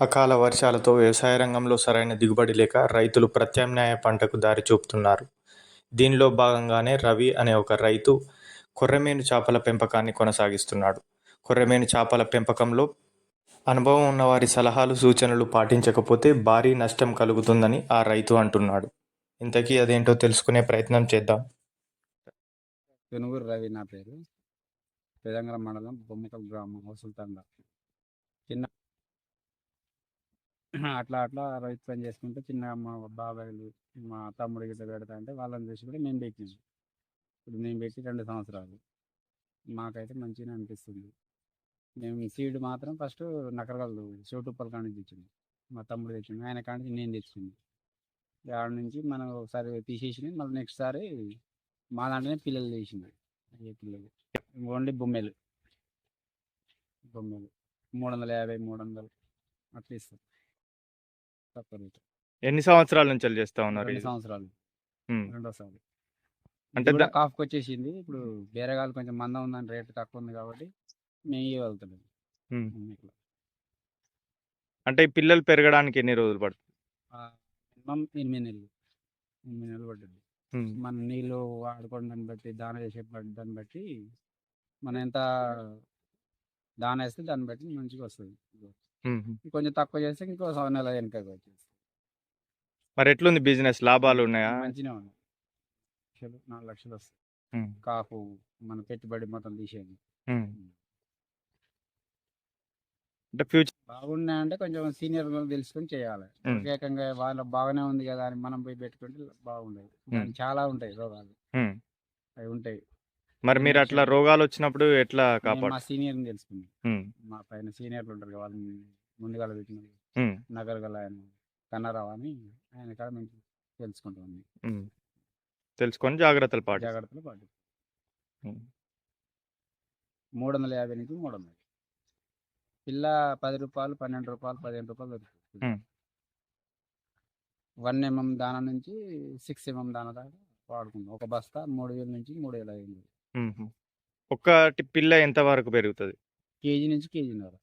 అకాల వర్షాలతో వ్యవసాయ రంగంలో సరైన దిగుబడి లేక రైతులు ప్రత్యామ్నాయ పంటకు దారి చూపుతున్నారు. దీనిలో భాగంగానే రవి అనే ఒక రైతు కొర్రమేను చేపల పెంపకాన్ని కొనసాగిస్తున్నాడు. కొర్రమేను చేపల పెంపకంలో అనుభవం ఉన్న వారి సలహాలు సూచనలు పాటించకపోతే భారీ నష్టం కలుగుతుందని ఆ రైతు అంటున్నాడు. ఇంతకీ అదేంటో తెలుసుకునే ప్రయత్నం చేద్దాం. పెనుగూరు రవి నా పేరు. తెలంగాణ మండలం బొమ్మకల్ గ్రామం వసుల్తండ చిన్న అట్లా అట్లా రైతు పని చేసుకుంటే చిన్న మా బాబాయ్లు మా తమ్ముడు గిట్ల పెడతా అంటే వాళ్ళని చూసి కూడా మేము పెట్టినాం ఇప్పుడు మేము పెట్టి రెండు సంవత్సరాలు. మాకైతే మంచిగా అనిపిస్తుంది. మేము సీడ్ మాత్రం ఫస్ట్ నకరగల్లు చోటుప్పల కాడి నుంచి తెచ్చింది మా తమ్ముడు తెచ్చింది ఆయన కాడ నుంచి నేను తెచ్చింది ఆడ నుంచి మనం ఒకసారి తీసేసి మళ్ళీ నెక్స్ట్ సారి మా దాంట్లోనే పిల్లలు చేసింది అయ్యే పిల్లలు. ఓన్లీ బొమ్మలు. బొమ్మలు. మూడు వందల యాభై మూడు వందలు అట్లా ఇస్తాం ఎన్ని సంవత్సరాల నుంచి చేస్తా ఉన్నారు రెండు సంవత్సరాలు. రెండోసారి అంటే కాఫ్కి వచ్చేసింది ఇప్పుడు బేరగాలు కొంచెం మందం ఉందని రేటు తక్కువ ఉంది కాబట్టి మేము. ఇట్లా అంటే ఈ పిల్లలు పెరగడానికి ఎన్ని రోజులు పడుతుంది? మినిమం ఎనిమిది నెలలు. ఎనిమిది నెలలు పడుతుంది. మన నీళ్ళు వాడుకోవడం దాన్ని బట్టి దాన చేసే దాన్ని బట్టి మనం ఎంత దాన వేస్తే దాన్ని బట్టి మంచిగా వస్తుంది. కొంచెం తక్కువ చేస్తే ఇంకో సవ నెల వెనకకి వచ్చేస్తుంది. మరి ఎట్లుంది బిజినెస్? లాభాలు ఉన్నాయా? మంచిగా లక్షలు నాలుగు లక్షలు వస్తాయి. ఉమ్. కాపు మన పెట్టుబడి మొత్తం తీసేయండి. ఉమ్. అంటే ఫ్యూచర్ బాగున్నాయంటే కొంచెం సీనియర్ తెలుసుకొని చేయాలి. ఉమ్. ప్రత్యేకంగా వాళ్ళ బాగానే ఉంది కదా అని మనం పోయి పెట్టుకుంటే బాగుండదు. దానికి చాలా ఉంటాయి రోగాలు. ఉమ్. అవి ఉంటాయి. మరి మీరు అట్లా రోగాలు వచ్చినప్పుడు ఎట్లా నేను కాపాడు తెలుసుకున్నాను ఉమ్. మా పైన సీనియర్లు ఉంటారు కదా వాళ్ళని ముందుగా పెట్టిన ఉమ్. నగర్ గల ఆయన కన్నారావు అని ఆయన కాడ మేము తెలుసుకుంటాం. తెలుసుకొని జాగ్రత్తలు పాటి జాగ్రత్తలు పాటు ఉమ్. మూడు వందల యాభై నుంచి మూడు వందలు పిల్ల పది రూపాయలు పన్నెండు రూపాయలు పదిహేను రూపాయలు దొరుకుతుంది ఉమ్. వన్ ఎంఎం దానా నుంచి సిక్స్ ఎంఎం దానా దాకా వాడుకుంటాం ఒక బస్తా మూడు వేల నుంచి మూడు వేల ఐదు వందలు. ఒక్కటి పిల్ల ఎంత వరకు పెరుగుతుంది? కేజీ నుంచి కేజీన్నర.